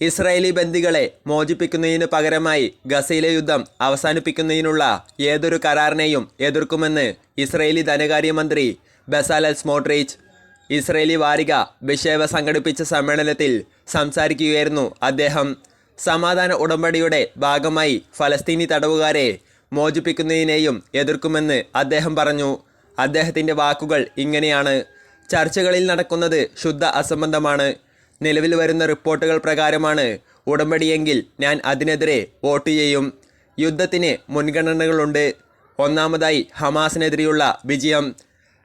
Israeli ബന്ദികളെ മോചിപ്പിക്കുന്നതിന് പകരമായി ഗസയിലെ യുദ്ധം അവസാനിപ്പിക്കുന്നതിനുള്ള ഏതൊരു കരാറിനെയും എതിർക്കുമെന്ന് ഇസ്രായേലി ധനകാര്യമന്ത്രി ബസാലൽ സ്മോട്രീച്ച് ഇസ്രായേലി വാരിക ബിഷേവ സംഘടിപ്പിച്ച സമ്മേളനത്തിൽ സംസാരിക്കുകയായിരുന്നു അദ്ദേഹം. സമാധാന ഉടമ്പടിയുടെ ഭാഗമായി ഫലസ്തീനി തടവുകാരെ മോചിപ്പിക്കുന്നതിനെയും എതിർക്കുമെന്ന് അദ്ദേഹം പറഞ്ഞു. അദ്ദേഹത്തിന്റെ വാക്കുകൾ ഇങ്ങനെയാണ്. ചർച്ചകളിൽ നടക്കുന്നത് ശുദ്ധ അസംബന്ധമാണ്. നിലവിൽ വരുന്ന റിപ്പോർട്ടുകൾ പ്രകാരമാണ് ഉടമ്പടിയെങ്കിൽ ഞാൻ അതിനെതിരെ വോട്ട് ചെയ്യും. യുദ്ധത്തിന് മുൻഗണനകളുണ്ട്. ഒന്നാമതായി ഹമാസിനെതിരെയുള്ള വിജയം.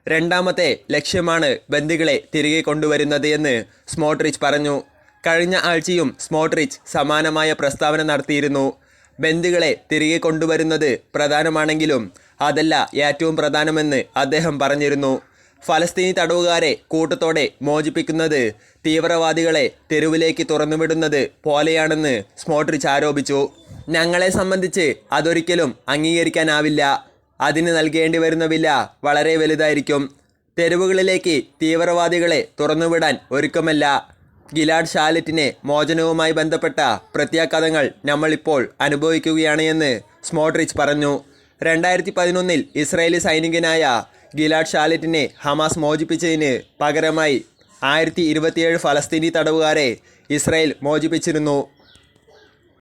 രണ്ടാമത്തെ ലക്ഷ്യമാണ് ബന്ദികളെ തിരികെ കൊണ്ടുവരുന്നത് എന്ന് സ്മോട്രിച്ച് പറഞ്ഞു. കഴിഞ്ഞ ആഴ്ചയും സ്മോട്രിച്ച് സമാനമായ പ്രസ്താവന നടത്തിയിരുന്നു. ബന്ദികളെ തിരികെ കൊണ്ടുവരുന്നത് പ്രധാനമാണെങ്കിലും അതല്ല ഏറ്റവും പ്രധാനമെന്ന് അദ്ദേഹം പറഞ്ഞിരുന്നു. ഫലസ്തീനി തടവുകാരെ കൂട്ടത്തോടെ മോചിപ്പിക്കുന്നത് തീവ്രവാദികളെ തെരുവിലേക്ക് തുറന്നുവിടുന്നത് പോലെയാണെന്ന് സ്മോട്രിച്ച് ആരോപിച്ചു. ഞങ്ങളെ സംബന്ധിച്ച് അതൊരിക്കലും അംഗീകരിക്കാനാവില്ല. അതിന് നൽകേണ്ടി വരുന്ന വില വളരെ വലുതായിരിക്കും. തെരുവുകളിലേക്ക് തീവ്രവാദികളെ തുറന്നുവിടാൻ ഒരുക്കമല്ല. ഗിലാഡ് ഷാലറ്റിനെ മോചനവുമായി ബന്ധപ്പെട്ട പ്രത്യാഘാതങ്ങൾ നമ്മളിപ്പോൾ അനുഭവിക്കുകയാണ് എന്ന് സ്മോട്രിച്ച് പറഞ്ഞു. രണ്ടായിരത്തി പതിനൊന്നിൽ ഇസ്രയേലി സൈനികനായ ഗിലാഡ് ഷാലറ്റിനെ ഹമാസ് മോചിപ്പിച്ചതിന് പകരമായി ആയിരത്തി ഇരുപത്തിയേഴ് ഫലസ്തീനി തടവുകാരെ ഇസ്രായേൽ മോചിപ്പിച്ചിരുന്നു.